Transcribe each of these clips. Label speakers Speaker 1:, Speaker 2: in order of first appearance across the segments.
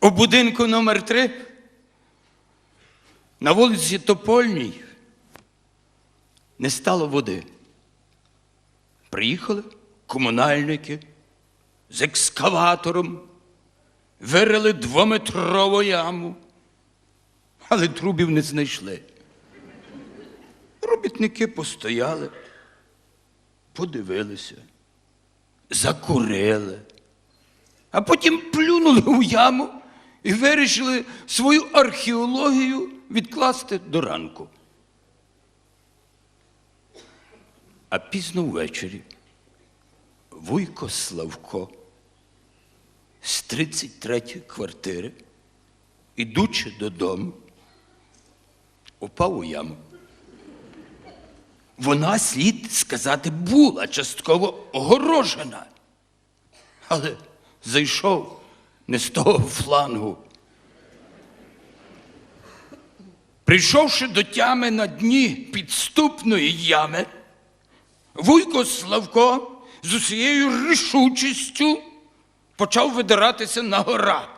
Speaker 1: У будинку номер 3 на вулиці Топольній не стало води. Приїхали комунальники з екскаватором, вирили двометрову яму, але трубів не знайшли. Робітники постояли, подивилися, закурили, а потім плюнули у яму і вирішили свою археологію відкласти до ранку. А пізно ввечері Вуйко Славко з 33 квартири, ідучи додому, упав у яму. Вона, слід сказати, була частково огорожена, але зайшов не з того флангу. Прийшовши до тями на дні підступної ями, Вуйко Славко з усією рішучістю почав видиратися на гора.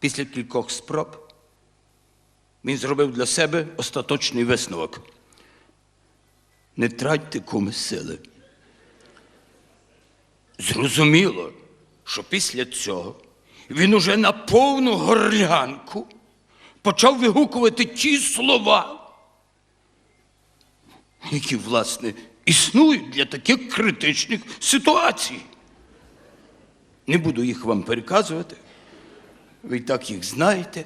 Speaker 1: Після кількох спроб він зробив для себе остаточний висновок. Не тратьте куми сили. Зрозуміло, що після цього він уже на повну горлянку почав вигукувати ті слова, які, власне, існують для таких критичних ситуацій. Не буду їх вам переказувати, ви й так їх знаєте.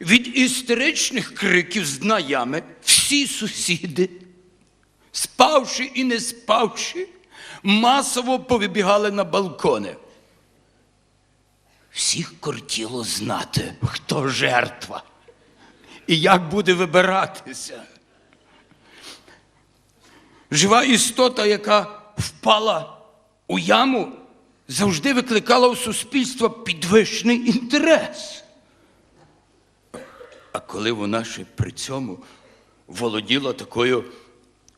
Speaker 1: Від істеричних криків з дна всі сусіди, спавши і не спавши, масово повибігали на балкони. Всіх кортіло знати, хто жертва і як буде вибиратися. Жива істота, яка впала у яму, завжди викликала у суспільства підвищений інтерес. А коли вона ще при цьому володіла такою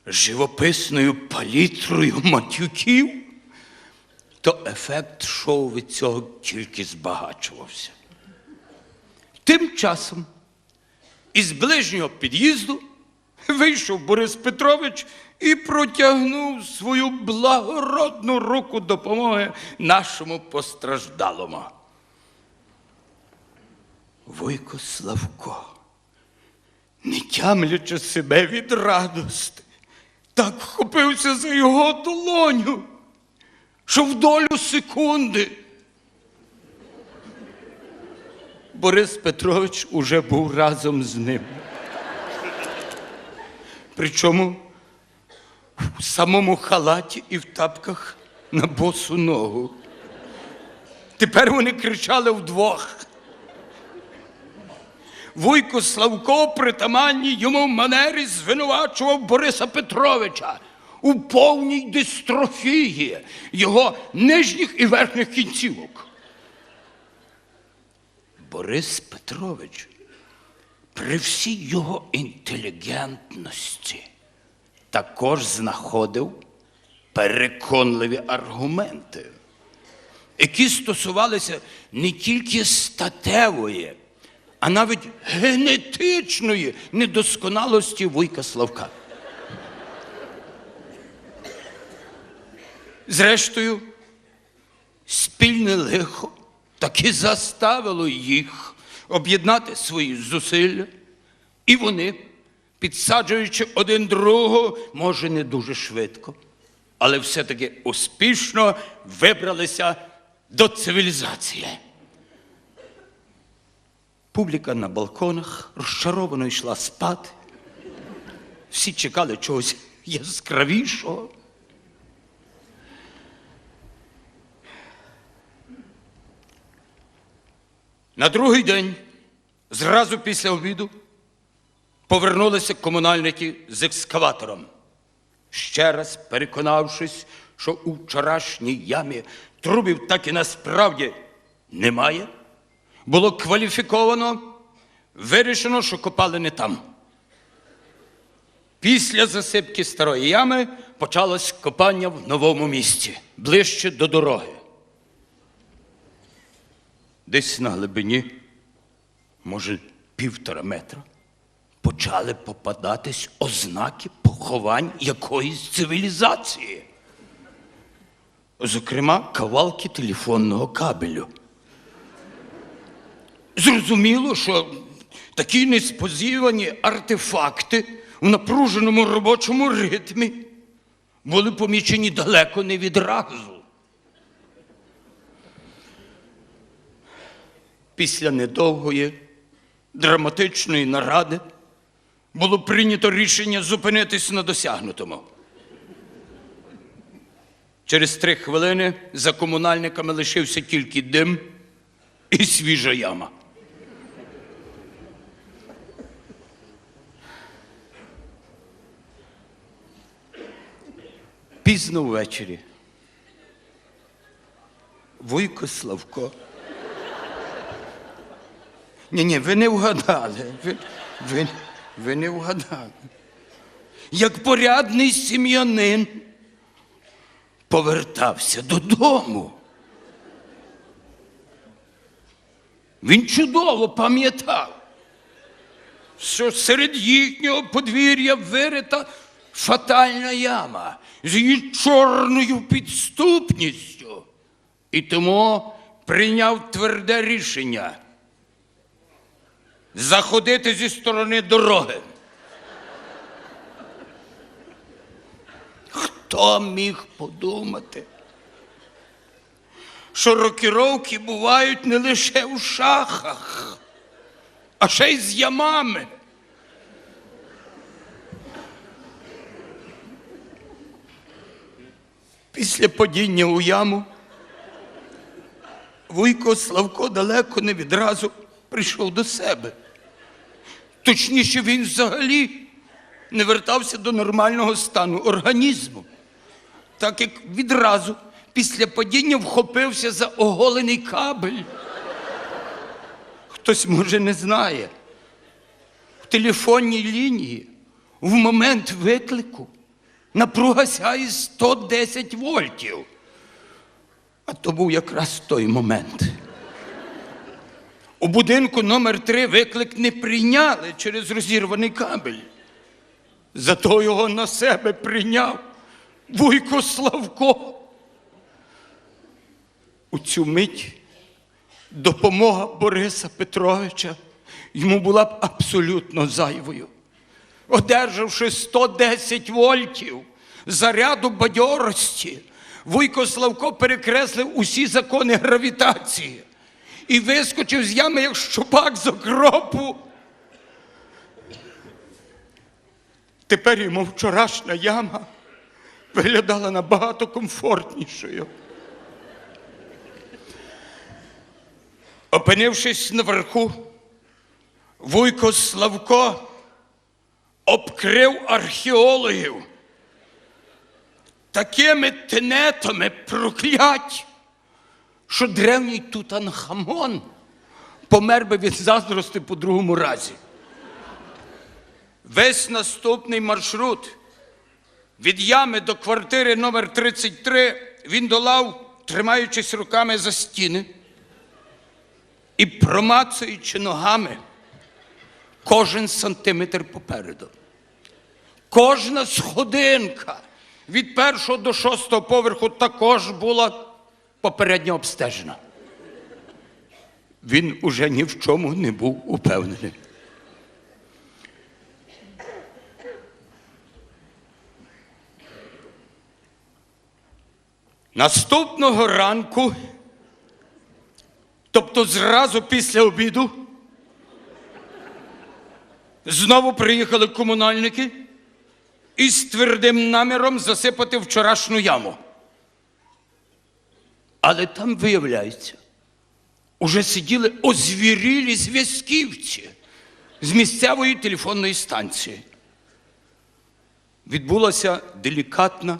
Speaker 1: живописною палітрою матюків, то ефект шоу від цього тільки збагачувався. Тим часом із ближнього під'їзду вийшов Борис Петрович і протягнув свою благородну руку допомоги нашому постраждалому. Вуйко Славко, не тямлячи себе від радости, так вхопився за його долоню, що в долю секунди. Борис Петрович уже був разом з ним. Причому в самому халаті і в тапках на босу ногу. Тепер вони кричали вдвох. Вуйко Славко притаманній йому манері звинувачував Бориса Петровича у повній дистрофії його нижніх і верхніх кінцівок. Борис Петрович при всій його інтелігентності також знаходив переконливі аргументи, які стосувалися не тільки статевої, а навіть генетичної недосконалості Вуйка Славка. Зрештою, спільне лихо таки заставило їх об'єднати свої зусилля, і вони, підсаджуючи один другого, може, не дуже швидко, але все-таки успішно вибралися до цивілізації. Публіка на балконах розчаровано йшла спати. Всі чекали чогось яскравішого. На другий день, зразу після обіду, повернулися комунальники з екскаватором. Ще раз переконавшись, що у вчорашній ямі трубів так і насправді немає, було кваліфіковано, вирішено, що копали не там. Після засипки старої ями почалось копання в новому місці, ближче до дороги. десь на глибині, може, півтора метра, почали попадатись ознаки поховань якоїсь цивілізації. Зокрема, кавалки телефонного кабелю. Зрозуміло, що такі несподівані артефакти в напруженому робочому ритмі були помічені далеко не відразу. Після недовгої драматичної наради було прийнято рішення зупинитись на досягнутому. Через три хвилини за комунальниками лишився тільки дим і свіжа яма. Пізно ввечері. Вуйко Славко. Ні, ні, ви не вгадали. Ви, ви, ви не вгадали. Як порядний сім'янин повертався додому. Він чудово пам'ятав, що серед їхнього подвір'я вирита фатальна яма з її чорною підступністю. І тому прийняв тверде рішення заходити зі сторони дороги. Хто міг подумати, що рокіровки бувають не лише у шахах, а ще й з ямами. Після падіння у яму Вуйко Славко далеко не відразу прийшов до себе. Точніше, він взагалі не вертався до нормального стану організму, так як відразу після падіння вхопився за оголений кабель. Хтось, може, не знає. В телефонній лінії в момент виклику напруга сяє 110 вольтів. А то був якраз той момент. У будинку номер 3 виклик не прийняли через розірваний кабель. Зато його на себе прийняв Вуйко Славко. У цю мить допомога Бориса Петровича йому була б абсолютно зайвою. Одержавши 110 вольтів заряду бадьорості, Вуйко Славко перекреслив усі закони гравітації і вискочив з ями, як щупак з окропу. Тепер йому вчорашня яма виглядала набагато комфортнішою. Опинившись наверху, Вуйко Славко обкрив археологів такими тенетами проклять, що древній Тутанхамон помер би від заздрости по другому разі. Весь наступний маршрут від ями до квартири номер 33 він долав, тримаючись руками за стіни і промацуючи ногами кожен сантиметр попереду. Кожна сходинка від першого до шостого поверху також була попередньо обстежена. Він уже ні в чому не був упевнений. Наступного ранку, тобто зразу після обіду, знову приїхали комунальники із твердим наміром засипати вчорашню яму. Але там, виявляється, уже сиділи озвірілі зв'язківці з місцевої телефонної станції. Відбулася делікатна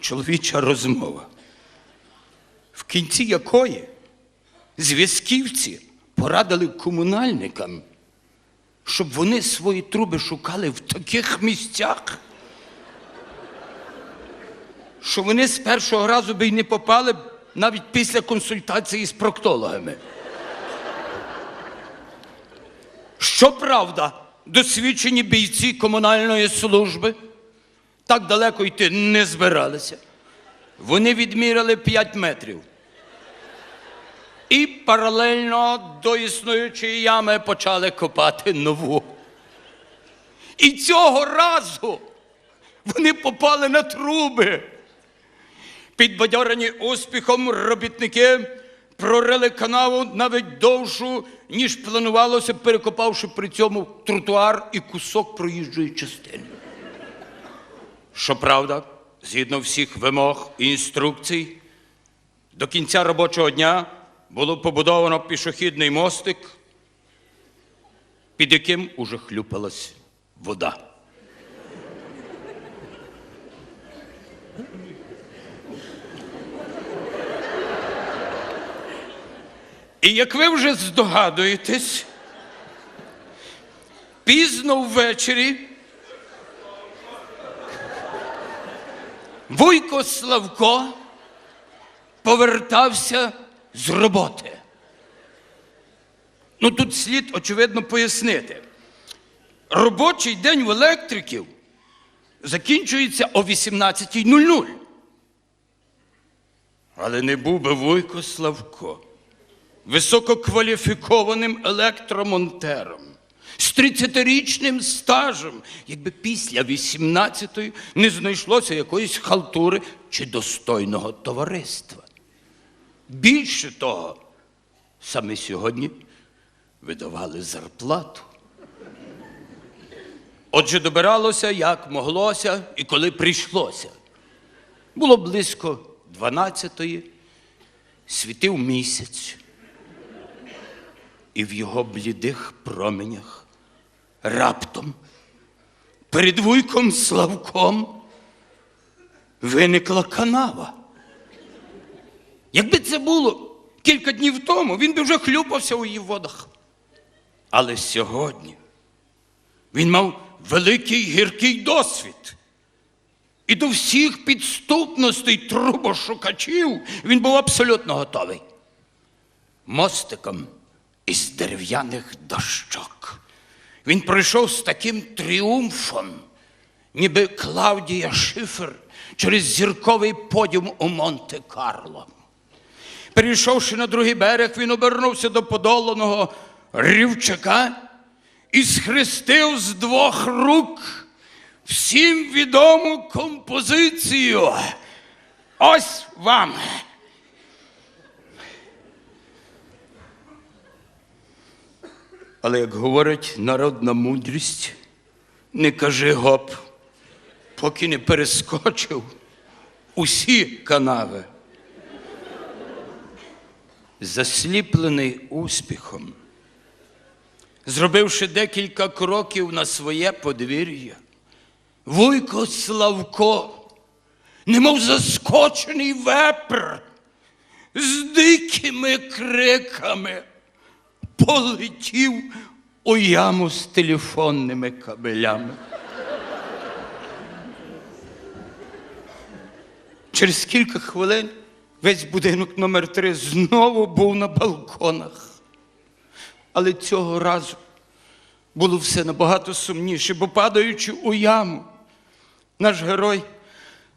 Speaker 1: чоловіча розмова, в кінці якої зв'язківці порадили комунальникам, щоб вони свої труби шукали в таких місцях, що вони з першого разу би й не попали навіть після консультації з проктологами. Щоправда, досвідчені бійці комунальної служби так далеко йти не збиралися. Вони відміряли 5 метрів. І паралельно до існуючої ями почали копати нову. І цього разу вони попали на труби. Підбадьорені успіхом робітники прорили канаву навіть довшу, ніж планувалося, перекопавши при цьому тротуар і кусок проїжджої частини. Щоправда, згідно всіх вимог і інструкцій, до кінця робочого дня було побудовано пішохідний мостик, під яким уже хлюпалась вода. І як ви вже здогадуєтесь, пізно ввечері Вуйко Славко повертався з роботи. Ну тут слід, очевидно, пояснити. Робочий день в електриків закінчується о 18.00. Але не був би Вуйко Славко висококваліфікованим електромонтером з 30-річним стажем, якби після 18-ї не знайшлося якоїсь халтури чи достойного товариства. Більше того, саме сьогодні видавали зарплату. Отже, добиралося, як моглося і коли прийшлося. Було близько 12-ї, світив місяць, і в його блідих променях раптом перед вуйком Славком виникла канава. Якби це було кілька днів тому, він би вже хлюпався у її водах. Але сьогодні він мав великий гіркий досвід. І до всіх підступностей трубошукачів він був абсолютно готовий. Мостиком із дерев'яних дощок. Він пройшов з таким тріумфом, ніби Клавдія Шифер через зірковий подіум у Монте-Карло. Перейшовши на другий берег, він обернувся до подоланого рівчака і схрестив з двох рук всім відому композицію. Ось вам. Але як говорить народна мудрість, не кажи гоп, поки не перескочив усі канави. Засліплений успіхом, зробивши декілька кроків на своє подвір'я, Вуйко Славко, немов заскочений вепр, з дикими криками полетів у яму з телефонними кабелями. Через кілька хвилин весь будинок номер 3 знову був на балконах. Але цього разу було все набагато сумніше, бо падаючи у яму, наш герой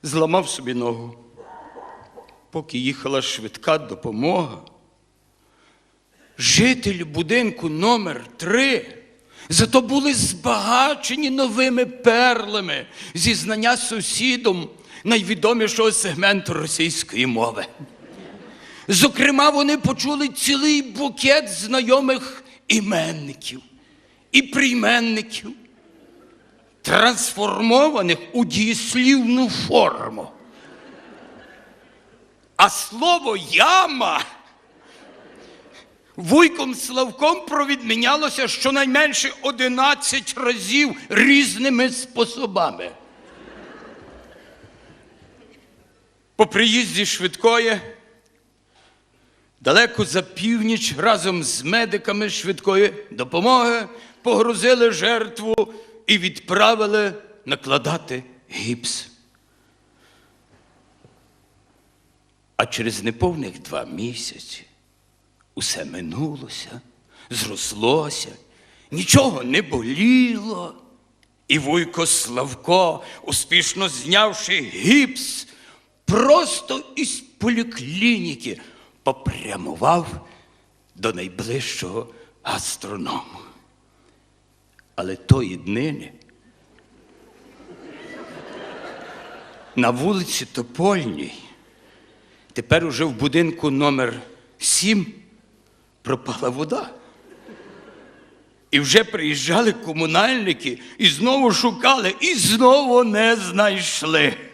Speaker 1: зламав собі ногу. Поки їхала швидка допомога, жителі будинку номер 3 зато були збагачені новими перлами зі знання сусідом найвідомішого сегменту російської мови. Зокрема, вони почули цілий букет знайомих іменників і прийменників, трансформованих у дієслівну форму. А слово яма вуйком Славком провідмінялося щонайменше 11 разів різними способами. По приїзді швидкої, далеко за північ разом з медиками швидкої допомоги погрузили жертву і відправили накладати гіпс. А через неповних два місяці усе минулося, зрослося нічого не боліло. І Вуйко Славко, успішно знявши гіпс, просто із поліклініки попрямував до найближчого гастронома. Але тої днини на вулиці Топольній, тепер уже в будинку номер 7 пропала вода. І вже приїжджали комунальники і знову шукали, і знову не знайшли.